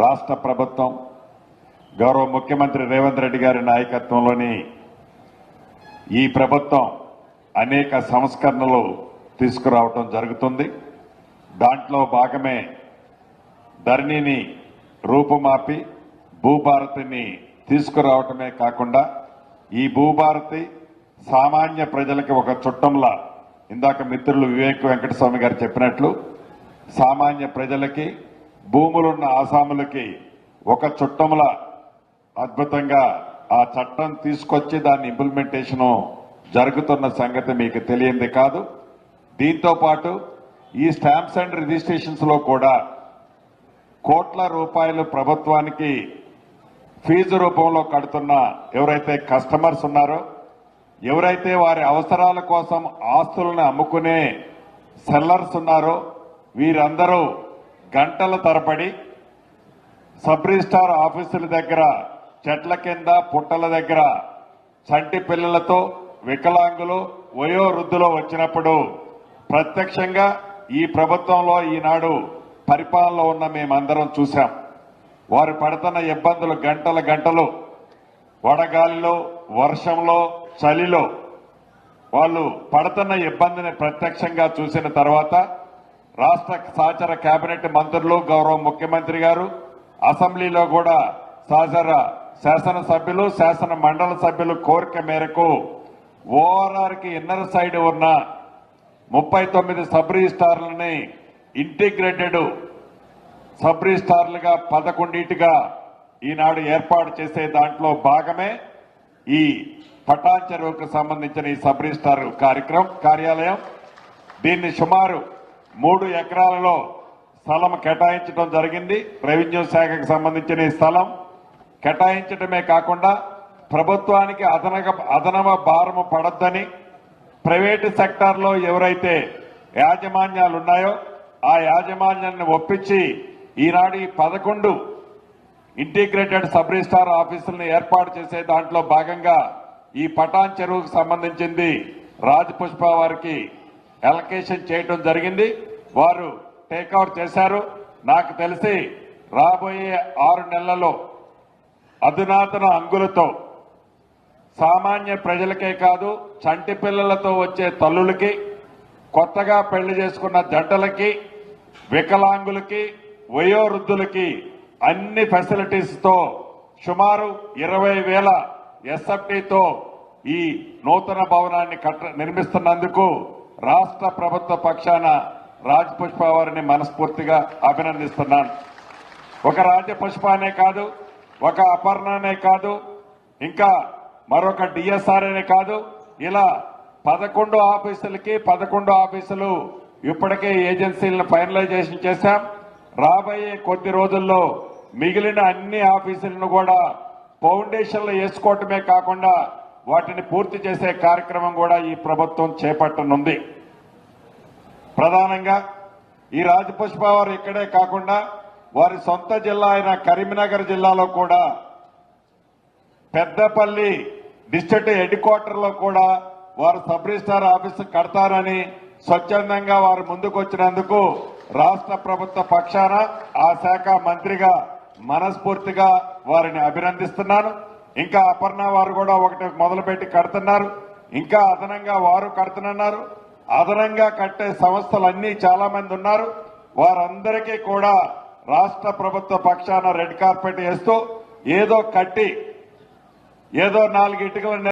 రాష్ట్ర ప్రభుత్వం గౌరవ ముఖ్యమంత్రి రేవంత్ రెడ్డి గారి నాయకత్వంలోని ఈ ప్రభుత్వం అనేక సంస్కరణలు తీసుకురావటం జరుగుతుంది. దాంట్లో భాగమే ధరణిని రూపుమాపి భూభారతిని తీసుకురావటమే కాకుండా ఈ భూభారతి సామాన్య ప్రజలకి ఒక చుట్టంలా ఇందాక మిత్రులు వివేక్ వెంకటస్వామి గారు చెప్పినట్లు సామాన్య ప్రజలకి భూములున్న ఆసాములకి ఒక చుట్టముల అద్భుతంగా ఆ చట్టం తీసుకొచ్చి దాని ఇంప్లిమెంటేషను జరుగుతున్న సంగతి మీకు తెలియంది కాదు. దీంతో పాటు ఈ స్టాంప్స్ అండ్ రిజిస్ట్రేషన్స్లో కూడా కోట్ల రూపాయలు ప్రభుత్వానికి ఫీజు రూపంలో కడుతున్న ఎవరైతే కస్టమర్స్ ఉన్నారో ఎవరైతే వారి అవసరాల కోసం ఆస్తులను అమ్ముకునే సెల్లర్స్ ఉన్నారో వీరందరూ గంటల తరబడి సబ్ రిజిస్టార్ ఆఫీసుల దగ్గర చెట్ల కింద పుట్టల దగ్గర చంటి పిల్లలతో వికలాంగులు వయోవృద్ధులు వచ్చినప్పుడు ప్రత్యక్షంగా ఈ ప్రభుత్వంలో ఈనాడు పరిపాలనలో ఉన్న మేమందరం చూశాం. వారు పడుతున్న ఇబ్బందులు గంటల గంటలు. వడగాలిలో వర్షంలో చలిలో వాళ్ళు పడుతున్న ఇబ్బందిని ప్రత్యక్షంగా చూసిన తర్వాత రాష్ట్ర సహచర కేబినెట్ మంత్రులు గౌరవ ముఖ్యమంత్రి గారు అసెంబ్లీలో కూడా సహచర శాసనసభ్యులు శాసన మండలి సభ్యులు కోరిక మేరకు ఓఆర్ఆర్కి ఇన్నర్ సైడ్ ఉన్న ముప్పై తొమ్మిది సబ్ రిజిస్టార్లని ఇంటిగ్రేటెడ్ సబ్ రిజిస్టార్లుగా పదకొండింటిగా ఈనాడు ఏర్పాటు చేసే దాంట్లో భాగమే ఈ పటాన్ చెరువుకు సంబంధించిన ఈ సబ్ రిజిస్టార్ కార్యక్రమం కార్యాలయం. దీన్ని సుమారు మూడు ఎకరాలలో స్థలం కేటాయించడం జరిగింది. రెవెన్యూ శాఖకు సంబంధించిన ఈ స్థలం కేటాయించడమే కాకుండా ప్రభుత్వానికి అదనగ అదనమ భారము పడొద్దని ప్రైవేటు సెక్టార్లో ఎవరైతే యాజమాన్యాలు ఉన్నాయో ఆ యాజమాన్యాన్ని ఒప్పించి ఈనాడు ఈ పదకొండు ఇంటిగ్రేటెడ్ సబ్ రిజిస్టార్ ఆఫీసులను ఏర్పాటు చేసే దాంట్లో భాగంగా ఈ పటాన్ చెరువుకు సంబంధించింది రాజపుష్ప వారికి అలొకేషన్ చేయడం జరిగింది. వారు టేక్అవుట్ చేశారు. నాకు తెలిసి రాబోయే ఆరు నెలలలో అధునాతన అంగులతో సామాన్య ప్రజలకే కాదు చంటి పిల్లలతో వచ్చే తల్లులకి కొత్తగా పెళ్ళి చేసుకున్న జంటలకి వికలాంగులకి వయోవృద్ధులకి అన్ని ఫెసిలిటీస్తో సుమారు ఇరవై వేల ఎస్ఎఫ్టీతో ఈ నూతన భవనాన్ని కట్ట నిర్మిస్తున్నందుకు రాష్ట్ర ప్రభుత్వ పక్షాన రాజపుష్ప వారిని మనస్ఫూర్తిగా అభినందిస్తున్నాను. ఒక రాజపుష్ప అనే కాదు ఒక అపర్ణనే కాదు ఇంకా మరొక డిఎస్ఆర్ అనే కాదు. ఇలా పదకొండు ఆఫీసులకి పదకొండు ఆఫీసులు ఇప్పటికే ఏజెన్సీలను ఫైనలైజేషన్ చేశాం. రాబోయే కొద్ది రోజుల్లో మిగిలిన అన్ని ఆఫీసులను కూడా ఫౌండేషన్లు వేసుకోవటమే కాకుండా వాటిని పూర్తి చేసే కార్యక్రమం కూడా ఈ ప్రభుత్వం చేపట్టనుంది. ప్రధానంగా ఈ రాజపుష్ప వారు ఇక్కడే కాకుండా వారి సొంత జిల్లా అయిన కరీంనగర్ జిల్లాలో కూడా పెద్దపల్లి డిస్ట్రిక్ట్ హెడ్ క్వార్టర్లో కూడా వారు సబ్ రిజిస్టార్ ఆఫీసు కడతారని స్వచ్ఛందంగా వారు ముందుకు వచ్చినందుకు రాష్ట్ర ప్రభుత్వ పక్షాన ఆ శాఖ మంత్రిగా మనస్ఫూర్తిగా వారిని అభినందిస్తున్నాను. ఇంకా అపర్ణ వారు కూడా ఒకటి మొదలుపెట్టి కడుతున్నారు. ఇంకా అదనంగా వారు కడుతున్నారు. అదనంగా కట్టే సంస్థలన్నీ చాలా మంది ఉన్నారు. వారందరికీ కూడా రాష్ట్ర ప్రభుత్వ పక్షాన రెడ్ కార్పెట్ వేస్తూ ఏదో కట్టి ఏదో నాలుగు ఇటుకలు